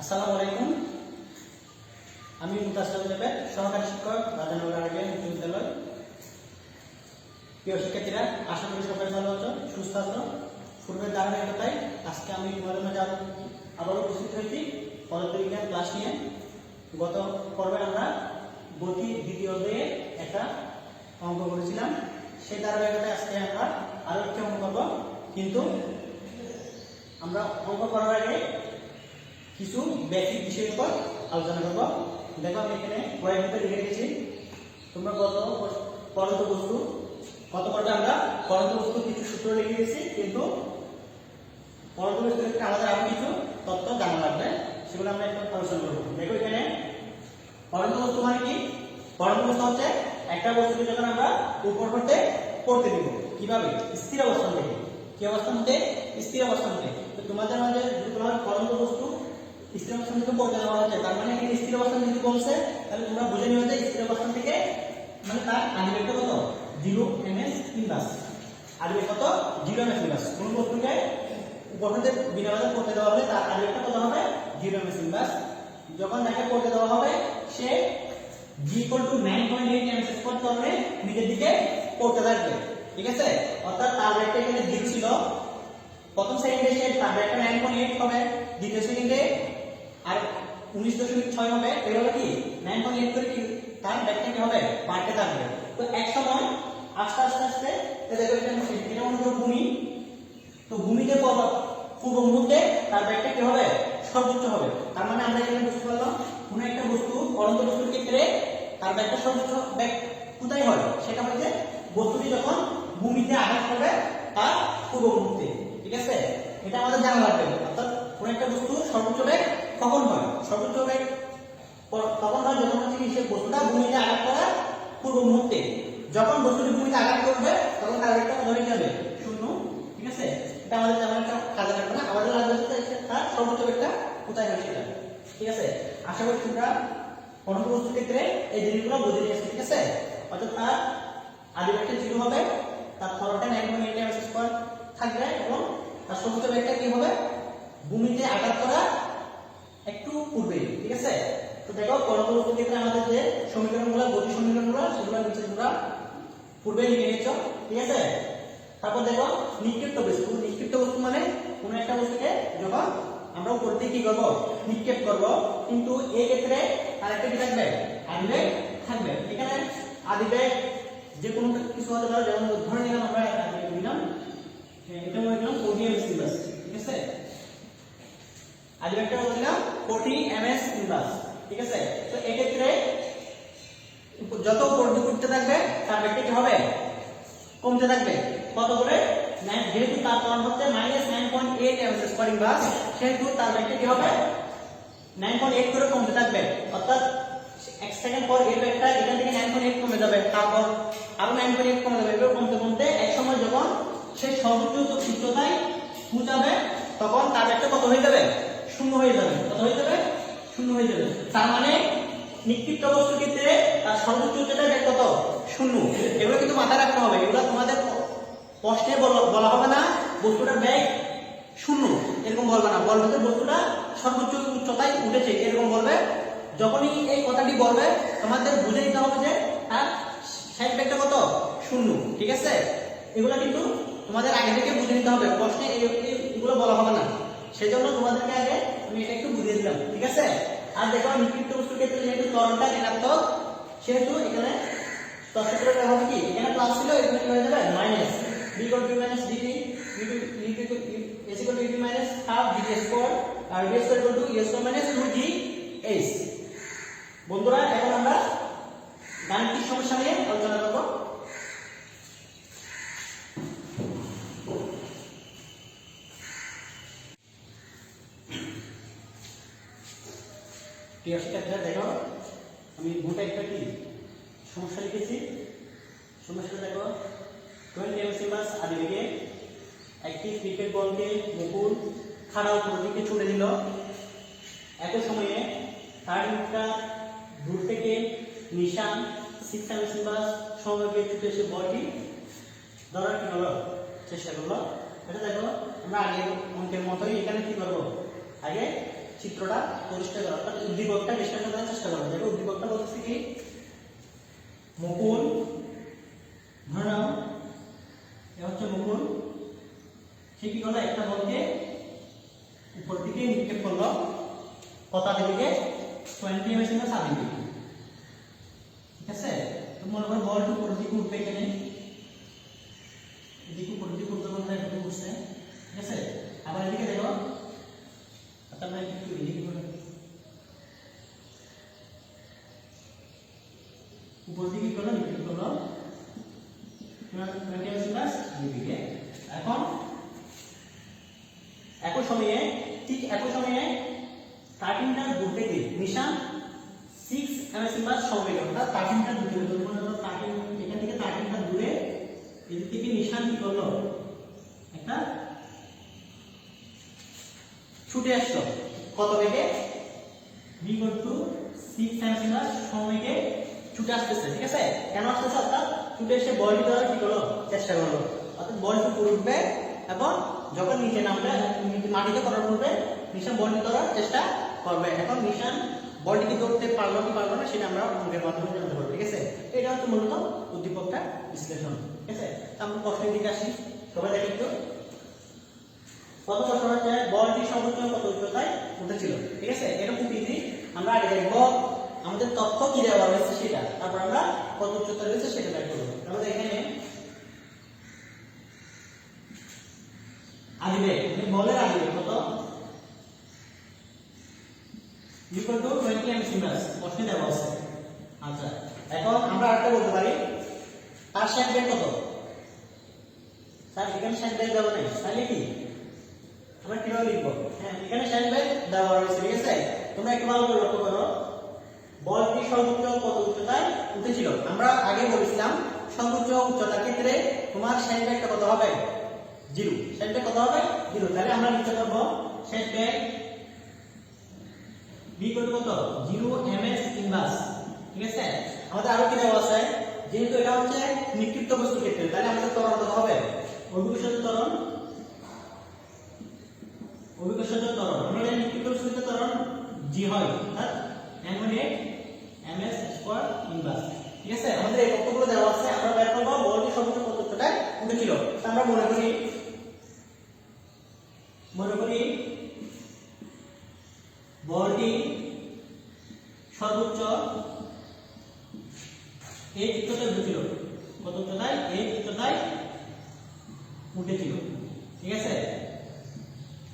আসসালামু আলাইকুম। আমি মুতাসলাম দেবের সহকারী শিক্ষক রাজানগর উচ্চ বিদ্যালয়। প্রিয় শিক্ষার্থীরা, আশা করি সবাই ভালো আছো, সুস্থ আছো। পূর্বের ধারাবাহিকতায় আজকে আমি তোমাদের মাঝে আবারও উপস্থিত হয়েছি পদার্থবিজ্ঞান ক্লাস নিয়ে। গত পর্বে আমরা গতি দ্বিতীয় অধ্যায়ে একটা অঙ্ক করেছিলাম। সেই ধারাবাহিকতায় আজকে আমরা আরও একটি অঙ্ক করব। কিন্তু আমরা অঙ্ক করার আগে কিছু বেসিক বিষয়ের উপর আলোচনা করব। দেখো আমি এখানে ভিতরে লিখে রেখেছি তোমরা গত পরন্ত বস্তু, কত পর্বে আমরা? পরন্ত বস্তু কিছু সূত্র লিখে গেছি কিন্তু পরন্ত বস্তু ক্ষেত্রে আমাদের আরও কিছু তথ্য জানা লাগবে, সেগুলো আমরা একটু আলোচনা করব। দেখো এখানে পরন্ত বস্তু মানে কি? পরন্ত বস্তু হচ্ছে একটা বস্তুকে যখন আমরা উপর করতে পড়তে দিব, কীভাবে? স্থির অবস্থান থেকে। কি অবস্থান হতে স্থির অবস্থান থেকে। তো তোমাদের মাঝে তোমার পরন্ত বস্তু স্থির অবস্থান থেকে পড়তে দেওয়া হচ্ছে। তার মানে এখানে স্থির অবস্থান যদি বলছে তাহলে তোমরা বুঝে নিও যে স্থির অবস্থান থেকে মানে তার আদিবেগটা কত? জিরো এম এস ইনভার্স আদিবেগ কত? জিরো এম এস ইনভার্স কোন বস্তুকে? উপর বিনা বাধা করতে দেওয়া হলে তার আদিবেগটা কত হবে? জিরো এম এস ইনভার্স যখন তাকে করতে দেওয়া হবে, সে G equal to nine point eight M S করতে হবে নিজের দিকে করতে থাকবে ঠিক আছে? অর্থাৎ তার ব্যাগটা এখানে জিরো ছিল। প্রথম সেকেন্ডে সে তার পয়েন্ট এইট হবে। দ্বিতীয় সেকেন্ডে আর উনিশ দশমিক ছয় হবে এভাবে কি? নাইন পয়েন্ট এইট করে কি? তার ব্যাগটা কি হবে বাড়তে থাকবে। তো এক সময় আস্তে আস্তে আস্তে দেখো এটা এটা মনে করো ভূমি। তো ভূমিতে পর্বত পূর্ব মুহূর্তে তার ব্যাগটা কি হবে, সর্বোচ্চ হবে। তার মানে আমরা এখানে বুঝতে পারলাম, কোন একটা বস্তু পরন্ত বস্তুর ক্ষেত্রে তার ব্যাগটা সর্বোচ্চ ব্যাগ কোথায় হয়? সেটা হচ্ছে বস্তুটি যখন ভূমিতে আঘাত করবে তার পূর্ব মুহূর্তে। ঠিক আছে? এটা আমাদের জানা লাগবে। অর্থাৎ কোন একটা বস্তু সর্বোচ্চ ব্যাগ কখন হয় সর্বোচ্চ ব্যাগ ক- তখন হয় যখন হচ্ছে সে বস্তুটা ভূমিতে আঘাত করার পূর্ব মুহূর্তে। যখন বস্তুটি ভূমিতে আঘাত করবে, তখন তার ব্যাগটা ধরে যাবে শূন্য। ঠিক আছে? এটা আমাদের একটা কাজে লাগবে না। আমাদের লাগবে তার সর্বোচ্চ ব্যাগটা কোথায় হয় সেটা। ঠিক আছে? আশা করি তোমরা পরন্ত বস্তুর ক্ষেত্রে এই জিনিসগুলো বুঝে নিয়েছো, ঠিক আছে? অর্থাৎ তার আদি ব্যাগটা জিরো হবে, তার ফলটা নাইন পয়েন্ট এইট থাকবে, এবং তার সর্বোচ্চ ব্যাগটা কি হবে? ভূমিতে আঘাত করা একটু পূর্বে ঠিক আছে? তো দেখো পরন্ত বস্তুর ক্ষেত্রে আমাদের যে সমীকরণগুলো গতি সমীকরণগুলো সেগুলো নিচে তোমরা পূর্বে লিখে নিয়েছো ঠিক আছে? তারপর দেখো নিক্ষিপ্ত বস্তু। নিক্ষিপ্ত বস্তু মানে কোন একটা বস্তুকে যখন আমরা উপর থেকে কি করব? নিক্ষেপ করব। কিন্তু এই ক্ষেত্রে আরেকটা কি থাকবে? আদিবেগ থাকবে। এখানে আদিবেগ যে কোনো কিছু হতে পারে যেমন ধরে নিলাম আমরা নিলাম। হ্যাঁ, এটা মনে করলাম ঠিক আছে? আদিবেগটা কোটি এমএস ইনভার্স ঠিক আছে? তো এক্ষেত্রে যত দিকে উঠতে থাকবে, তার ব্যাগটা কি হবে? কমতে থাকবে। কত করে? যেহেতু তার মান হচ্ছে minus nine point eight M square inverse সেহেতু তার ব্যাগটা কি হবে? নাইন পয়েন্ট এইট করে কমতে থাকবে। অর্থাৎ এক সেকেন্ড পর এই ব্যাগটা এখান থেকে নাইন পয়েন্ট এইট কমে যাবে। তারপর আরও নাইন পয়েন্ট এইট কমে যাবে। এভাবে কমতে কমতে এক সময় যখন সে সর্বোচ্চ উচ্চতায় পৌঁছাবে, তখন তার ব্যাগটা কত হয়ে যাবে? শূন্য হয়ে যাবে। কত হয়ে যাবে? শূন্য হয়ে যাবে। তার মানে নিক্ষিপ্ত বস্তুর ক্ষেত্রে তার সর্বোচ্চ উচ্চতা কত? শূন্য। এগুলো কিন্তু মাথায় রাখতে হবে। এগুলো তোমাদের প্রশ্নে বলা- হবে না। বস্তুটার ব্যাগ শূন্য। এরকম বলবে না। বলবে যে বস্তুটা সর্বোচ্চ উচ্চতায় উঠেছে। এরকম বলবে। যখনই এই কথাটি বলবে, তোমাদের বুঝে নিতে হবে যে তার সাইড ব্যাগটা কত? শূন্য। ঠিক আছে? এগুলো কিন্তু তোমাদের আগে থেকে বুঝে নিতে হবে। প্রশ্নে এগুলো বলা হবে না। সেজন্য তোমাদেরকে আগে আমি এটা একটু বুঝিয়ে দিলাম, ঠিক আছে? আর দেখো নিক্ষিপ্ত বস্তুর ক্ষেত্রে যেহেতু ত্বরণটা ঋণাত্মক, সেহেতু এখানে ব্যবহার কি? এখানে প্লাস ছিল, এখানে হয়ে যাবে? Minus to minus half dt square, আর e square minus 2 g s. বন্ধুরা, এখন আমরা গাণিতিক সমস্যা নিয়ে আলোচনা করব। প্রিয় শিক্ষার্থীরা দেখো, আমি ভূটা একটা কি? সমস্যা লিখেছি। সমস্যাটা দেখো টোয়েন্টি এম সিমাস আদিকে একটি ক্রিকেট বলকে মুকুল খাড়া উপর দিকে ছুড়ে দিল। একই সময়ে থার্ড মিটার দূর থেকে নিশান সিক্স এম সিমাস সমবেগে ছুটে এসে বলটি ধরার কি হলো? চেষ্টা করল। এটা দেখো, আমরা আগে অঙ্কের মতোই এখানে কি করব? আগে চিত্রটা পরিষ্কার করা অর্থাৎ উদ্দীপকটা বিশ্লেষণ করার চেষ্টা করো। দেখো উদ্দীপকটা বলতেছে কি? মুকুল, ধরে, এ হচ্ছে মুকুল। সে কি একটা বলকে উপর দিকে নিক্ষেপ করল। কথা দিকে টোয়েন্টি এমএস না সাত ঠিক আছে? তো মনে করো বলটা উপর দিকে উঠবে এখানে এদিকে উপর দিকে উঠবে বলতে একটু উঠছে ঠিক আছে আবার এদিকে দেখো আচ্ছা আমরা একটু এদিকে করে উপর দিকে করল নিক্ষেপ করল টোয়েন্টি এমএস প্লাস দিকে এখন একই সময়ে ঠিক একই সময়ে কার্টিংটার দূর থেকে নিশান সিক্স এমএস প্লাস সমবেগে অর্থাৎ কার্টিংটার দূরে দূরে মনে করো কার্টিং এখান থেকে কার্টিংটা দূরে এদিক থেকে করল একটা। ছুটে আসলো। কত বেগে? বি টু সিক্স প্লাস সমবেগে ছুটে আসতেছে, ঠিক আছে? কেন আসতেছে অর্থাৎ ছুটে এসে বলটি ধরার কি করল চেষ্টা করল অর্থাৎ বলটি উঠবে এবং যখন নিচে নামবে মাটিতে করার পূর্বে নিশান বলটি ধরার চেষ্টা করবে। এখন নিশান বলটিকে ধরতে পারল কি পারল না, সেটা আমরা অঙ্কের মাধ্যমে জানতে পারব, ঠিক আছে? এটা হচ্ছে মূলত উদ্দীপকটা বিশ্লেষণ। ঠিক আছে? আমরা প্রশ্নের দিকে আসি। সবাই দেখি একটু কত প্রশ্ন হচ্ছে, বলটি সর্বোচ্চ কত উচ্চতায় উঠেছিল? ঠিক আছে? এটা ইজি আমরা আগে দেখব আমাদের তথ্য কি দেওয়া রয়েছে সেটা। তারপর আমরা কত উচ্চতা রয়েছে সেটা বের করব। আমাদের এখানে আদিবে বলের আদিবে কত? ইকুয়াল টু 20 এম প্রশ্নে দেওয়া আছে। আচ্ছা এখন আমরা আরেকটা বলতে পারি। তার শেষ বেগ কত? স্যার, এখানে শেষ বেগ দেওয়া নেই। তাহলে কি আমরা কীভাবে লিখব? হ্যাঁ এখানে শেষ বেগ দেওয়া রয়েছে, ঠিক আছে? তোমরা একটু ভালো করে লক্ষ্য করো। বলটি সর্বোচ্চ কত উচ্চতায় উঠেছিল? আমরা আগে বলেছিলাম, সর্বোচ্চ উচ্চতার ক্ষেত্রে তোমার শেষ বেগটা কত হবে? জিরো। শেষ বেগ কত হবে? জিরো। তাহলে আমরা লিখতে পারব, শেষ বেগ বি কত? জিরো এম এস ইনভার্স ঠিক আছে? আমাদের আরও কি দেওয়া আছে? যেহেতু এটা হচ্ছে নিক্ষিপ্ত বস্তুর ক্ষেত্রে, তাহলে আমাদের ত্বরণ কত হবে? অভিকর্ষজ ত্বরণ। অভিকর্ষজ ত্বরণ। আমরা নিক্ষিপ্ত বস্তুর ক্ষেত্রে ত্বরণ জি হয়, অর্থাৎ M A M S square inverse ঠিক আছে? আমাদের এই তথ্যগুলো দেওয়া আছে, আমরা বের করব বলটি সর্বোচ্চ কত উচ্চতায় উঠেছিল আমরা মনে করি মনে করি বলটি সর্বোচ্চ এই উচ্চতায় উঠেছিল কত উচ্চতায় এই উচ্চতায় উঠেছিল ঠিক আছে?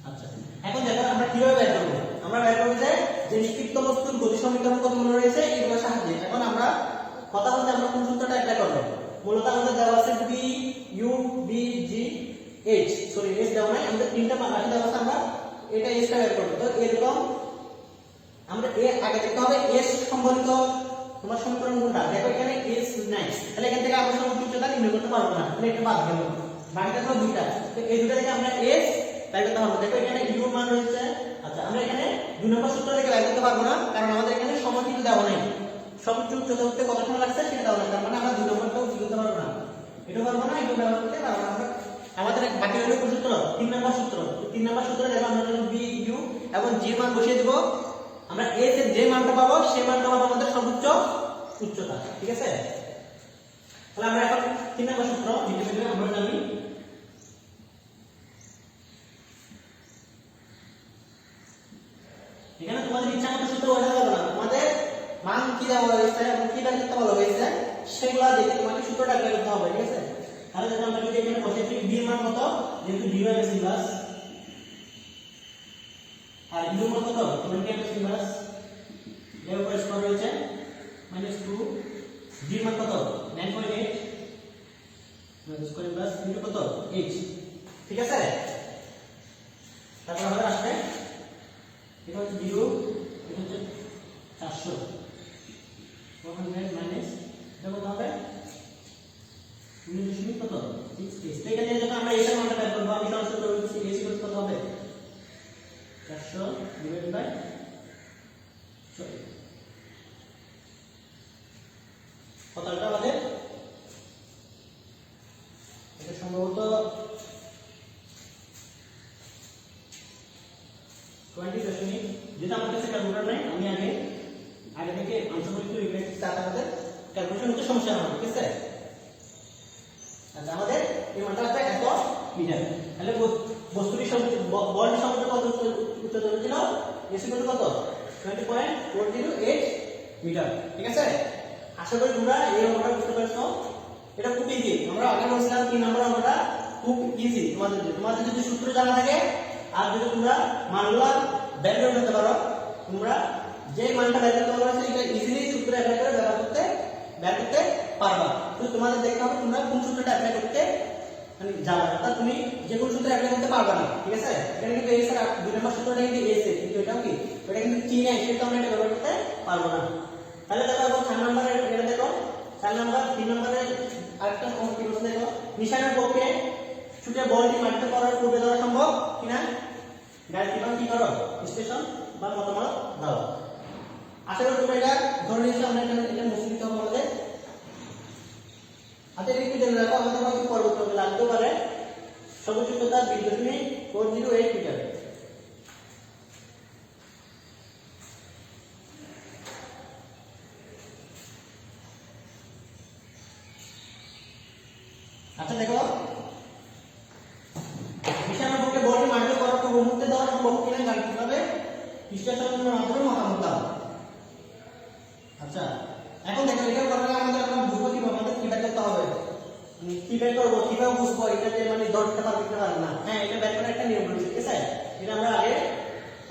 আচ্ছা। এখন দেখো আমরা কীভাবে বের করব। আমরা বের করব যে যে নিক্ষিপ্ত বস্তুর গতি সমীকরণ কতগুলো রয়েছে এগুলোর সাহায্যে। এখন আমরা কথা বলতে আমরা কোন সূত্রটা অ্যাপ্লাই করব? মূলত আমাদের দেওয়া আছে V U V G H sorry S দেওয়া নাই, আমাদের তিনটা রাশি দেওয়া আছে আমরা এটা এসটা বের করব। তো এরকম আমরা এ আগে দেখতে হবে এস সম্বলিত তোমার সমীকরণ কোনটা? দেখো এখানে এস নাই। তাহলে এখান থেকে আমরা সর্বোচ্চ উচ্চতা নির্ণয় করতে পারব না। তাহলে এটা বাদ গেল। বাকিটা তো দুইটা। তো এই দুইটা থেকে আমরা এস তাই করতে পারব। দেখো এখানে ইউ মান রয়েছে। আচ্ছা আমরা এখানে দুই নম্বর সূত্র থেকে বাই করতে পারব না, কারণ আমাদের এখানে সময় কিন্তু দেওয়া নাই। সর্বোচ্চ উচ্চতা উঠতে কত সময় লাগছে সেটা দেওয়া নাই। তার মানে আমরা দুই নম্বরটাও কি করতে পারব না। এটা পারব না এটা ব্যবহার করতে পারব না। আমাদের বাকি রইল সূত্র? তিন নম্বর সূত্র। তিন নম্বর সূত্রে দেখো আমরা বি ইউ এবং জি মান বসিয়ে দেবো। আমরা এস এর যে মানটা পাবো সেই মানটা পাবো আমাদের সর্বোচ্চ উচ্চতা, ঠিক আছে? তাহলে আমরা এখন তিন নম্বর সূত্র দ্বিতীয় আমরা জানি এখানে তোমাদের ইচ্ছা মতো সূত্র বোঝা যাবে না। তোমাদের মান কি দেওয়া হয়েছে এবং কি করতে বলা হয়েছে, সেগুলো দেখে তোমাকে সূত্রটা বের করতে হবে, ঠিক আছে? তাহলে যদি আমরা যদি এখানে পজিটিভ বি মান কত যেহেতু D by S plus R U মান কত টোয়েন্টি এস প্লাস এর উপর স্কয়ার রয়েছে মাইনাস টু ডি মান কত? Nine point eight square into কত? এইচ ঠিক আছে? তারপর আমাদের আসবে, এটা হচ্ছে জিরো এটা হচ্ছে চারশো ফোর হান্ড্রেড মাইনাস এটা কত হবে উনিশ দশমিক কত সিক্স সিক্স তো এখানে যখন আমরা এটার মানটা বের করব আমি সরাসরি করে দিচ্ছি এসি কত হবে চারশো ডিভাইড বাই সরি কত এটা আমাদের এটা সম্ভবত টোয়েন্টি দশমিক কাছে ক্যালকুলেটর নাই আমি আগে আগে থেকে অংশ পরিচিত ইউনিট চার আমাদের ক্যালকুলেশন হতে সমস্যা হবে ঠিক আছে আচ্ছা আমাদের এই মানটা আসবে এত মিটার তাহলে বস- বস্তুটির সমুদ্র বলটির সমুদ্র কত উচ্চ- উচ্চতা ছিল এসি কত? কত twenty point four zero eight meter ঠিক আছে? আশা করি তোমরা এই খুব ইজি আমরা আগে বলছিলাম তিন নম্বর অঙ্কটা খুব ইজি তোমাদের। তোমাদের যদি সূত্র জানা থাকে, আর যদি তোমরা মানগুলা বের করে নিতে পারো, তোমরা যে মানটা বের করতে পারো সেটা ইজিলি সূত্র অ্যাপ্লাই করে ব্যবহার করতে বের করতে পারবা। তো তোমাদের দেখতে হবে তোমরা কোন সূত্রটা অ্যাপ্লাই করতে মানে যাবে অর্থাৎ তুমি যে কোনো সূত্র অ্যাপ্লাই করতে পারবা না, ঠিক আছে? এখানে কিন্তু এই দুই নম্বর সূত্রটা কিন্তু এসে কিন্তু কি? ওটা কিন্তু চিনে সেটা আমরা এটা ব্যবহার করতে পারব না। তাহলে চার নম্বরের এটা দেখো, চার নম্বর, তিন নম্বরের আরেকটা কি দেখো? নিশানের পক্ষে বলটি মারতে করার পূর্বে দেওয়া সম্ভব কিনা গাড়ি কীভাবে কি করো? স্টেশন বা মতামত দাও। আশা করি তোমরা এটা ধরে নিয়েছো, আমরা এটা এটা দিতে হবে আমাদের আচ্ছা লিখে জেনে রাখো আমাদের হয়তো লাগতেও পারে। সর্বোচ্চ উচ্চতা বিশ দশমিক ফোর জিরো এইট মিটার আচ্ছা দেখো বিছানার পক্ষে বডি মাটিতে করার পর মুহূর্তে দেওয়া সম্ভব কিনা জানতে হবে স্টেশনের মাধ্যমে মতামত দাও আচ্ছা এখন দেখো এটা করার আগে আমাদের আমরা বুঝব কীভাবে আমাদের কি বের করতে হবে মানে কি বের করব কীভাবে বুঝব এটা যে মানে দশটা পার করতে পারবে না হ্যাঁ এটা বের করার একটা নিয়ম রয়েছে ঠিক আছে এটা আমরা আগে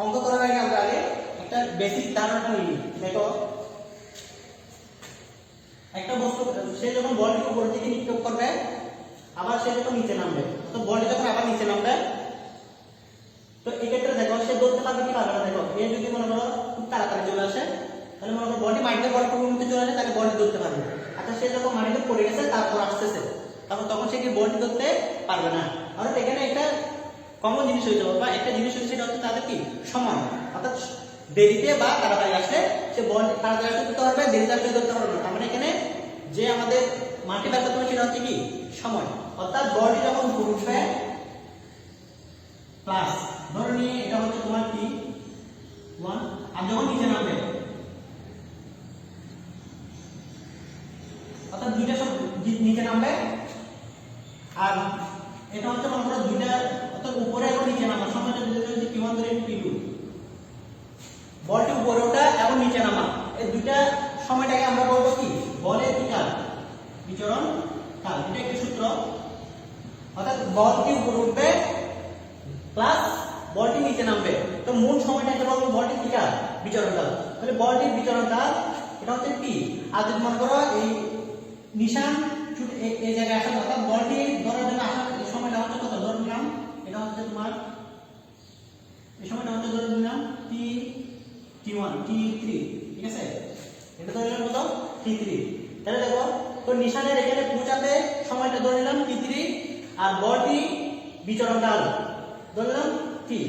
অঙ্ক করার আগে আমরা আগে একটা বেসিক ধারণাটা নিই দেখো। একটা বস্তু, সে যখন বলটিকে উপর দিকে নিক্ষেপ করবে, আবার সে যখন নিচে নামবে, তো বলটি যখন আবার নিচে নামবে, তো এক্ষেত্রে দেখো, সে ধরতে পারবে কি পারবে না, দেখো, এ যদি মনে করো খুব তাড়াতাড়ি চলে আসে, তাহলে মনে করো বলটি মাটিতে বল মুখে চলে আসে, তাহলে বলটি ধরতে পারবে। আচ্ছা সে যখন মাটিতে পড়ে গেছে, তারপর আসতেছে, তখন তখন সে কি বলটি ধরতে পারবে না? অর্থাৎ এখানে একটা কমন জিনিস হয়ে যাবে, বা একটা জিনিস হচ্ছে সেটা হচ্ছে তাদের কি? সময় অর্থাৎ দেরিতে বা তাড়াতাড়ি আসে, সে বল তাড়াতাড়ি আসতে ধরতে পারবে, দেরিতে আসলে ধরতে পারবে না। মানে এখানে যে আমাদের মাটি ব্যবহার করবে সেটা হচ্ছে কি? সময়। অর্থাৎ বলটি যখন উঠবে প্লাস ধরে নিয়ে এটা হচ্ছে তোমার কি? ওয়ান আর যখন নিচে নামবে অর্থাৎ দুইটা সব নি- নিচে নামবে আর এটা হচ্ছে মনে করো দুইটা অর্থাৎ উপরে এবং নিচে নামা সময়টা দুটো হচ্ছে টি ওয়ান ধরে টি টু বলটি উপরে ওঠা এবং নিচে নামা এই দুইটা সময়টাকে আমরা বলব কি বলের কি কাল বিচরণ কাল এটা একটি সূত্র অর্থাৎ বলটি উপরে উঠবে প্লাস বলটি নিচে নামবে তো মূল সময়টাকে বলব বলটি কি কাল বিচরণ কাল তাহলে বলটির বিচরণ কাল এটা হচ্ছে টি আর যদি মনে করো এই নিশান এই- জায়গায় আসা অর্থাৎ বলটি ধরার জন্য আসার সময়টা হচ্ছে কত? ধরে নিলাম। এটা হচ্ছে তোমার এই সময়টা হচ্ছে ধরে নিলাম টি টি ওয়ান, টি থ্রি, ঠিক আছে? এটা ধরে নিলাম কত? T three. তাহলে দেখো, তো নিশানের এখানে পৌঁছাতে সময়টা ধরে নিলাম টি থ্রি আর বলটি বিচরণ কাল ধরে নিলাম টি,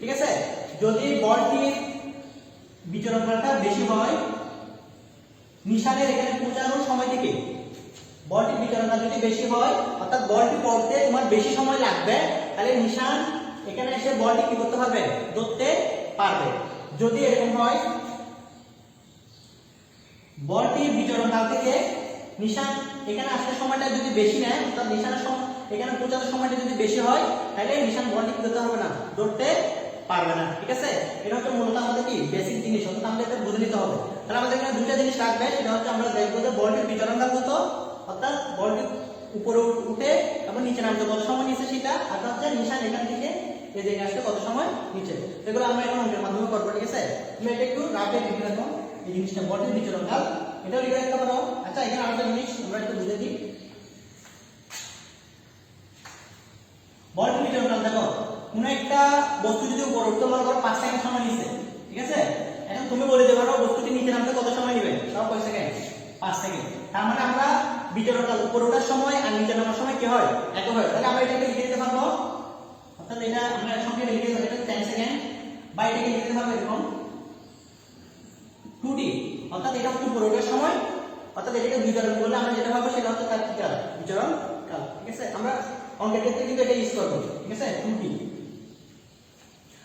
ঠিক আছে? যদি বলটির বিচরণ কালটা বেশি হয় নিশানের এখানে পৌঁছানোর সময় থেকে। বলটি বিচরণটা যদি বেশি হয়, অর্থাৎ বলটি পড়তে তোমার বেশি সময় লাগবে, তাহলে নিশান এখানে এসে বলটি কি করতে পারবে? ধরতে পারবে। যদি এরকম হয় বলটির বিচরণ কাল থেকে নিশান এখানে আসার সময়টা যদি বেশি নেয়, অর্থাৎ নিশানের সময় এখানে পৌঁছানোর সময়টা যদি বেশি হয়, তাহলে নিশান বলটি করতে হবে না? ধরতে পারবে না। ঠিক আছে? এটা হচ্ছে মূলত আমাদের কি? বেসিক জিনিস। অর্থাৎ আমাদের বুঝে নিতে হবে। তাহলে আমাদের এখানে দুইটা জিনিস লাগবে সেটা হচ্ছে আমরা দেখব যে বলটির বিচরণ কত। অর্থাৎ বলটি উপরে উঠে এবং নিচে নামতে কত সময় নিচে সেটা, আর হচ্ছে নিশান এখান থেকে এই জায়গায় আসতে কত সময় নিচে। এগুলো আমরা এখন অঙ্কের মাধ্যমে করব, ঠিক আছে? তুমি এটা একটু রাফে লিখে রাখো, এই জিনিসটা, বলটির বিচরণ কাল এটাও লিখে রাখতে পারো। আচ্ছা এখানে আরেকটা জিনিস আমরা একটু বুঝে দিই। বলটির বিচরণ কাল দেখো, কোনো একটা বস্তু যদি উপরে উঠতে মনে করো পাঁচ সেকেন্ড সময় নিচ্ছে, ঠিক আছে? এখন তুমি বলে দেবে বস্তুটি নিচে নামতে কত সময় নেবে? তাও কয় সেকেন্ড পাঁচ সেকেন্ড তার মানে আমরা বিচরণটা উপরে ওঠার সময় আর নিচে নামার সময় কি হয়? এক হয়। তাহলে আমরা এটাকে লিখে দিতে পারব। অর্থাৎ এটা আমরা সঙ্গে লিখে দিতে এটা টেন সেকেন্ড বা এটাকে লিখে দিতে পারব এরকম টু ডি অর্থাৎ এটা হচ্ছে উপরে ওঠার সময়। অর্থাৎ এটাকে বিচরণ করলে আমরা যেটা পাবো সেটা হচ্ছে তার কি কাল বিচরণ কাল। ঠিক আছে? আমরা অঙ্কের ক্ষেত্রে কিন্তু এটা ইউজ করব। ঠিক আছে? টু ডি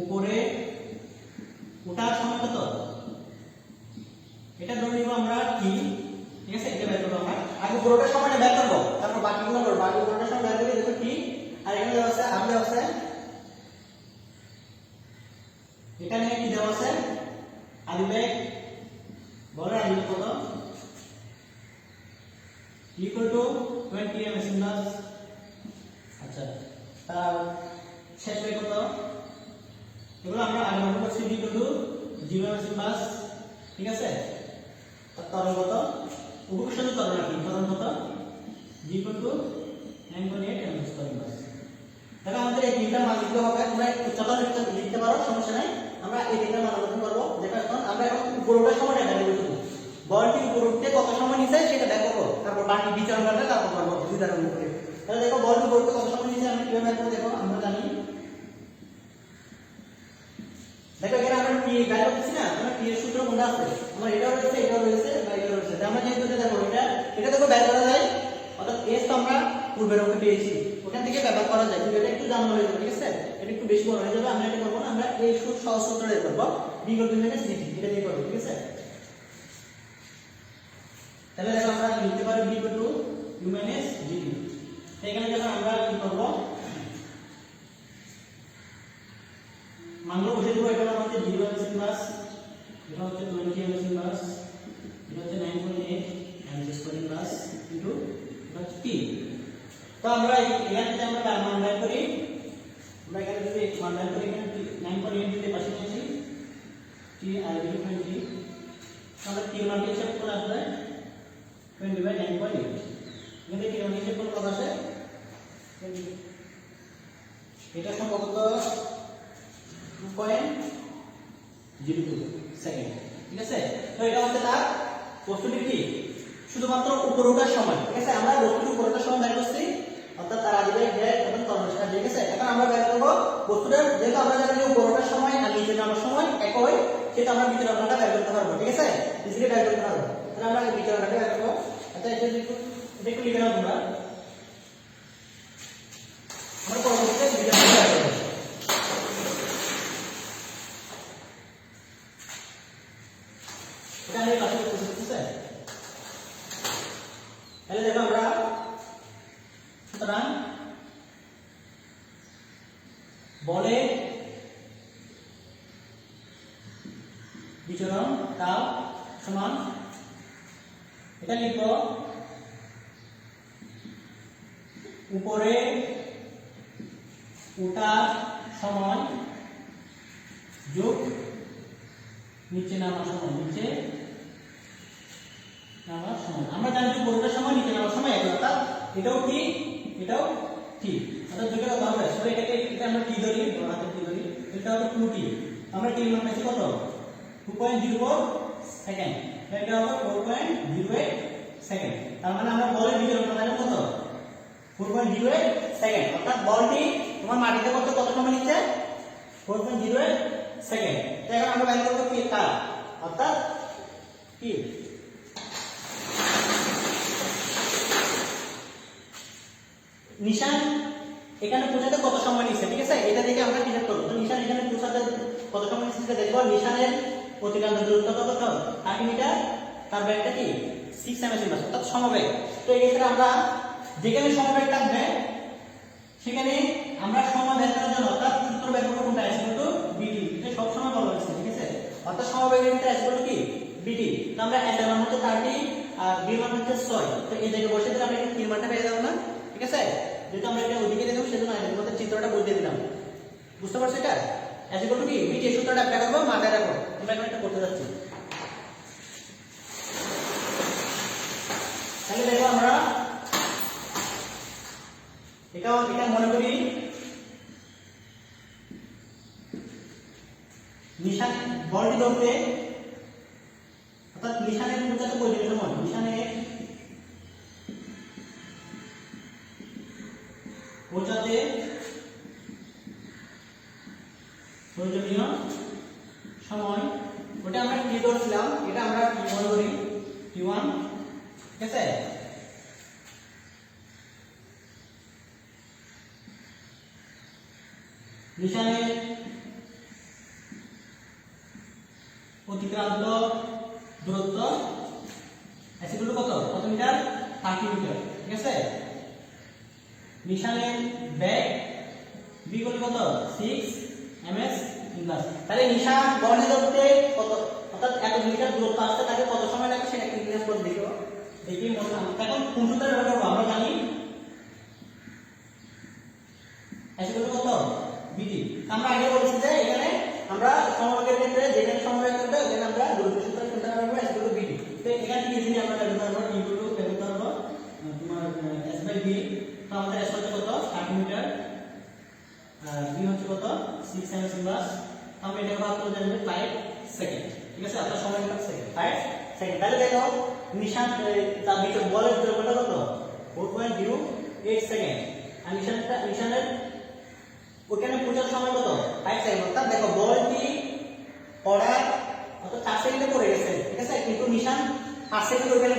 উপরে ওঠার সময় কত এটা ধরে নিব আমরা কি ঠিক আছে এটা বের করব আমরা আগে পুরোটার সময়টা বের করব তারপর বাকিগুলো করব আগে পুরোটার সময় বের করি দেখো কি আর এখানে দেওয়া আছে আর দেওয়া আছে এখানে কি দেওয়া আছে আদিবেগ বলো আদিবেগ কত equal to twenty M S inverse আচ্ছা তার শেষ বেগ কত এগুলো আমরা আগে মনে করছি V equal to zero M S inverse ঠিক আছে আর তরল কত উপকৃষ্ট তরল নাকি তরল কত G equal to nine point eight M S per inverse তাহলে আমাদের এই তিনটা মান লিখতে হবে, তোমরা চলো লিখতে লিখতে পারো, সমস্যা নাই। আমরা এই তিনটা মান আলোচনা করব। যেটা এখন আমরা এখন পুরোটা সময় বের করব বলটি উপর কত সময় নিছে সেটা করব তারপর বাকি বিচারণটা তারপর করব উদাহরণ করে তাহলে দেখো, বলটি উপর কত সময় নিছে আমরা কীভাবে করব দেখো, আমরা জানি। দেখো, এখানে আমরা টি বের করতেছি না? আমরা টি এর সূত্র কোনটা আছে? আমরা এটাও রয়েছে এটাও রয়েছে, বা এটাও রয়েছে। আমরা যেহেতু এটা দেখো, এটা এটা দেখো বের করা যায় অর্থাৎ এস আমরা পূর্বের অঙ্কে পেয়েছি। ওখান থেকে ব্যবহার করা যায়, কিন্তু এটা একটু জানা হয়ে যাবে, ঠিক আছে? এটা একটু বেশি বড় হয়ে যাবে, আমরা এটা করব না, আমরা এই সূত্র সহজ সূত্র দিয়ে করব V equal to minus DT এটা দিয়ে করব, ঠিক আছে? তাহলে দেখো আমরা লিখতে পারি? V two U minus DT এখানে যখন আমরা কি করব? মানগুলো বসে দেবো, এটা হচ্ছে জিরো এমএস প্লাস এটা হচ্ছে টোয়েন্টি এমএস প্লাস এটা হচ্ছে nine point eight MS squaring plus into তো আমরা এখান আসবে নাইন পয়েন্ট এইট এখানে এটা সম্ভবত পয়েন্ট জিরো সেকেন্ড ঠিক আছে? তো এটা হচ্ছে তার বস্তুটি কি? শুধুমাত্র উপর ওঠার সময়। ঠিক আছে? আমরা বস্তুটি উপর ওঠার সময় বের করছি অর্থাৎ তার আদিবে হেড এবং তরলসার ঠিক আছে এখন আমরা বের করব। বস্তুটার যেহেতু আমরা জানি যে উপর সময় আর নিচে নামার সময়, একই সেটা আমরা ভিতরে রান্নাটা বের করতে পারব, ঠিক আছে? নিজেকে বের করতে পারব। তাহলে আমরা ভিতরে বের করব। আচ্ছা এটা দেখুন দেখুন লিখে নাও তোমরা আমরা পরবর্তীতে ভিতরে রান্নাটা বের করব এটা আমি পাশে করতে ঠিক আছে তাহলে দেখো আমরা সুতরাং বলে বিচরণ তাপ সমান এটা লিখব উপরে ওঠার সময় যোগ, নিচে নামার সময় নিচে নামার সময় আমরা জানি পুরোটার সময় নিচে নামার সময় এক অর্থাৎ এটাও ঠিক এটাও ঠিক। অর্থাৎ দুটো কথা হবে। এটাকে এটা আমরা টি ধরি? হাতে টি ধরি? এটা হলো টু টি আমরা টি পাইছি কত? টু পয়েন্ট জিরো সেকেন্ড এটা ফোর পয়েন্ট জিরো সেকেন্ড তার মানে আমরা বলের বিতরণ জানি কত? ফোর পয়েন্ট জিরো সেকেন্ড অর্থাৎ বলটি তোমার মাটিতে কত সময় নিচ্ছে? ফোর পয়েন্ট জিরো সেকেন্ড তো আমরা বের করব অর্থাৎ কি? নিশান এখানে পৌঁছাতে কত সময় নিচ্ছে? ঠিক আছে? এটা দেখে আমরা হিসাব করব? তো নিশান এখানে পৌঁছাতে কত সময় নিচ্ছে দেখব। নিশানের অতিক্রান্ত দূরত্ব কত থার্টি মিটার, তার ব্যাগটা কি? সিক্স এম এস অর্থাৎ সমবেগ। তো এই ক্ষেত্রে আমরা যেখানে সমবেগ থাকবে, সেখানে আমরা সময় করার জন্য, অর্থাৎ সূত্র বের করব কোনটা? এস টু বিটি এটা সব সময় বলা হয়েছে, ঠিক আছে? অর্থাৎ সমবেগের ক্ষেত্রে এস কি? বিটি তো আমরা এর মান হচ্ছে থার্টি আর বি মান হচ্ছে ছয়। তো এই জায়গায় বসে দিলে আমরা তিন মানটা পেয়ে যাব না, ঠিক আছে? যেহেতু আমরা এটা ওদিকে দিয়ে দেবো, সেজন্য মধ্যে চিত্রটা বুঝিয়ে দিলাম। বুঝতে পারছ এটা? এস টু কি বিটি যে সূত্রটা অ্যাপ্লাই করব মাথায় রাখো আমরা এখন এটা করতে যাচ্ছি তাহলে দেখো আমরা এটা এটা মনে নিশানের অতিক্রান্ত দূরত্ব অ্যাসিগুলো কত? কত মিটার? থার্টি মিটার, ঠিক আছে? নিশানের ব্যাগ বি গুলো কত সিক্স এম এস তাহলে নিশান বর্ণে ধরতে কত? অর্থাৎ এত মিটার দূরত্ব আসতে তাকে কত সময় লাগে সেটা নিয়ম করে দেখো দেখি, মনে এখন কোন সূত্রে ব্যবহার করব? আমরা জানি অ্যাসিগুলো কত বিটি আমরা আগে বলেছি যে এখানে আমরা সমবায়ের ক্ষেত্রে যেখানে সমবায় করবে ওখানে আমরা দূরত্ব সূত্র কোনটা ব্যবহার করব অ্যাসিগুলো বিটি তো এখানে কি ইজিলি আমরা ব্যবহার করব? ইনটু ব্যবহার করব? আহ, তোমার এস বাই বি তো আমাদের এস হচ্ছে কত? 60 মিটার। আর বি হচ্ছে কত? 6 এম ইনভার্স আমরা এটাকে ভাগ করে জানবে 5 সেকেন্ড ঠিক আছে? আপনার সময় কত সেকেন্ড 5 সেকেন্ড তাহলে দেখো নিশান তার বলের দ্রব্যটা কত? 4.08 সেকেন্ড আর নিশানটা নিশানের ওখানে পৌঁছার সময় কত? 5 সেকেন্ড অর্থাৎ দেখো, বলটি পড়ার অর্থাৎ 4 সেকেন্ডে পড়ে গেছে, ঠিক আছে? কিন্তু নিশান 8 সেকেন্ড ওখানে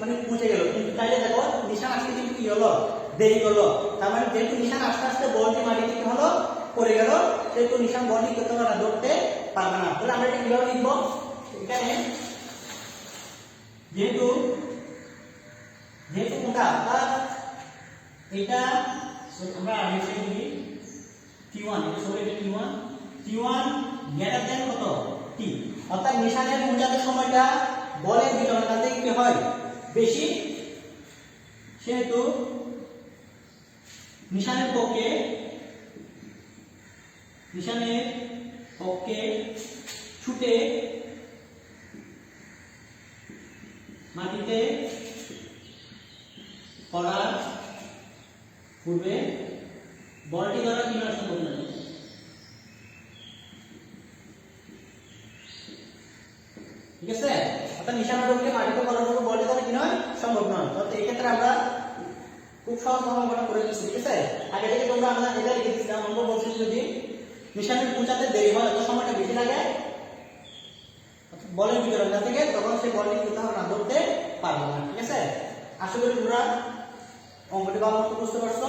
মানে পৌঁছে গেল। কিন্তু তাইলে দেখো, নিশান আসতে কিন্তু কি হলো? দেরি হলো। তার মানে যেহেতু নিশান আস্তে আস্তে বলটি মাটিতে কি হলো, পড়ে গেল, সেহেতু নিশান বলটি করতে পারবে না, ধরতে পারবে না। তাহলে আমরা এটা কীভাবে লিখব? এখানে যেহেতু যেহেতু কোনটা অর্থাৎ এটা, আমরা আগে লিখি। T1 এটা সরে এটা T1 T1 গ্রেটার কত? T অর্থাৎ নিশানের পৌঁছাতে সময়টা বলের বিতরণ কাছে কি হয়? বেশি? সেহেতু নিশানের পক্ষে নিশানের পক্ষে ছুটে মাটিতে পড়ার পূর্বে বলটি দ্বারা কি করতে হবে ঠিক আছে? অর্থাৎ নিশানা রোগকে মাটিতে পড়ার পূর্বে বলটি দ্বারা কি নয়? সম্ভব নয়। তো এই আমরা খুব সহজ সমাধান করে দিচ্ছি, ঠিক আছে? আগে থেকে তোমরা আমরা এটা লিখে দিচ্ছিলাম আমরা বলছি যদি নিশানের পৌঁছাতে দেরি হয় অত সময়টা বেশি লাগে, অর্থাৎ বলের ভিতরে না থেকে, তখন সেই বলটি কোথাও না ধরতে পারবে না, ঠিক আছে? আশা করি তোমরা অঙ্কটি ভালো বুঝতে পারছ।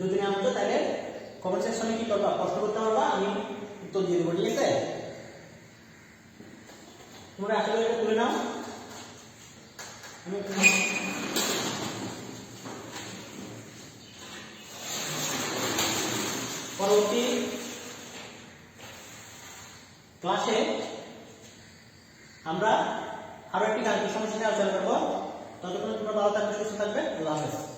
যদি না বুঝো তাহলে কমেন্ট সেকশনে কি করবা? প্রশ্ন করতে পারবা, আমি উত্তর দিয়ে দেবো, ঠিক আছে? তোমরা করি এটা তুলে নাও। পরবর্তী ক্লাসে আমরা আরও একটি গাণিতিক সমস্যা নিয়ে আলোচনা করব। ততক্ষণ তোমরা ভালো থাকবে, সুস্থ থাকবে। আল্লাহ হাফেজ।